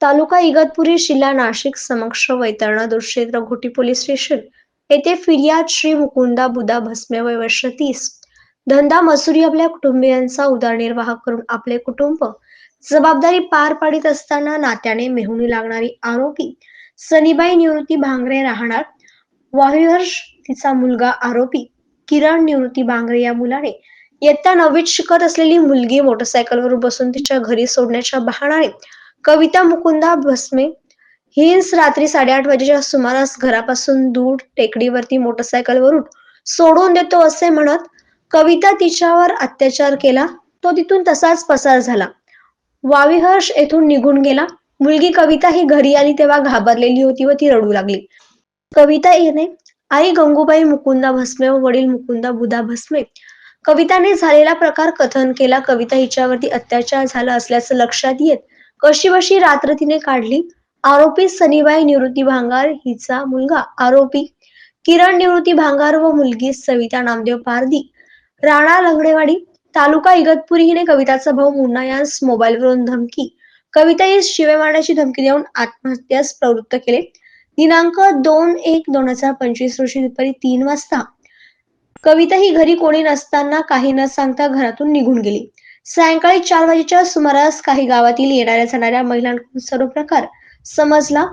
तालुका इगतपुरी जिल्हा नाशिक समक्ष वैतरणा दुर्क्षेत्र घोटी पोलीस स्टेशन येथे फिर्याद श्री मुकुंदा बुधा भस्मे वय वर्ष तीस. धंदा मसुरी आपल्या कुटुंबियांचा उदरनिर्वाह करून आपले कुटुंब जबाबदारी पार पाडित असताना नात्याने मेहुणी लागणारी आरोपी सनीबाई निवृत्ती भांगरे राहणार. वाहिहर्ष तिचा मुलगा आरोपी किरण निवृत्ती भांगरे या मुलाने इयत्ता नववीत शिकत असलेली मुलगी मोटरसायकलवर बसून तिच्या घरी सोडण्याच्या बहाणाने कविता मुकुंदा भस्मे. हिंस रात्री साडेआठ वाजेच्या सुमारास घरापासून दूर टेकडीवरती मोटरसायकलवरून सोडून देतो असे म्हणत कविता तिच्यावर अत्याचार केला. तो तिथून तसाच पसार झाला. वाविहर्ष येथून निघून गेला. मुलगी कविता ही घरी आली तेव्हा घाबरलेली होती व ती रडू लागली. कविता येणे आई गंगूबाई मुकुंदा भस्मे व वडील मुकुंदा बुधा भस्मे. कविताने झालेला प्रकार कथन केला. कविता हिच्यावरती अत्याचार झाला असल्याचं लक्षात येत कशी बशी रात्र तिने काढली? आरोपी सनीबाई निवृत्ती भांगार हिचा मुलगा. आरोपी किरण निवृत्ती भांगार व मुलगी सविता नामदेव पारदी राणा लंगडेवाडी तालुका इगतपुरी हिने कविताचा भाऊ मुन्ना यास मोबाईलवरून धमकी. कविता यास शिवे मारण्याची धमकी देऊन आत्महत्यास प्रवृत्त केले. दिनांक दोन एक दोन हजार पंचवीस रोजी दुपारी तीन वाजता कविता ही घरी कोणी नसताना काही न सांगता घरातून निघून गेली. सायंकाळी चार वाजेच्या सुमारास काही गावातील येणाऱ्या जाणाऱ्या महिलांकडून सर्व प्रकार समजला.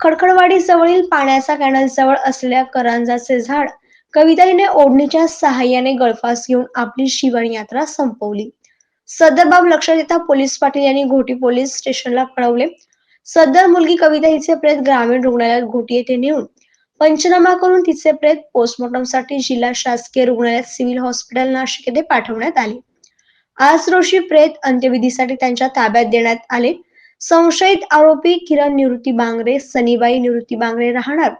खडखडवाडी जवळील पाण्याचा कॅनल जवळ असलेल्या करांजाचे झाड कविता हिने ओढणीच्या सहाय्याने गळफास घेऊन आपली शिवण यात्रा संपवली. सदर बाब लक्षात येता पोलीस पाटील यांनी घोटी पोलीस स्टेशनला कळवले. सदर मुलगी कविता हिचे प्रेत ग्रामीण रुग्णालयात घोटी येथे नेऊन पंचनामा करून तिचे प्रेत पोस्टमॉर्टमसाठी जिल्हा शासकीय रुग्णालयात सिव्हिल हॉस्पिटल नाशिक येथे पाठवण्यात आले. आज रोजी प्रेत अंत्यविधीसाठी त्यांच्या ताब्यात देण्यात आले. संशयित आरोपी किरण निवृत्ती बांगरे सनीबाई निवृत्ती बांगरे राहणार.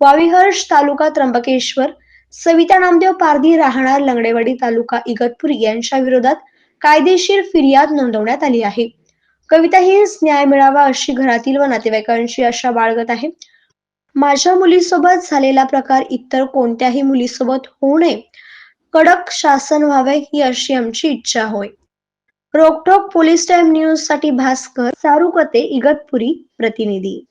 वाविहर्ष तालुका त्र्यंबकेश्वर. सविता नामदेव पारधी राहणार लंगडेवाडी तालुका इगतपुरी यांच्या विरोधात कायदेशीर फिर्याद नोंदवण्यात आली आहे. कविता हीच न्याय मिळावा अशी घरातील व नातेवाईकांची आशा बाळगत आहे. माझ्या मुलीसोबत झालेला प्रकार इतर कोणत्याही मुलीसोबत होऊ नये. कडक शासन व्हावे ही अशी आमची इच्छा होय. रोकठोक पोलीस टाइम न्यूजसाठी भास्कर सारुकते इगतपुरी प्रतिनिधी.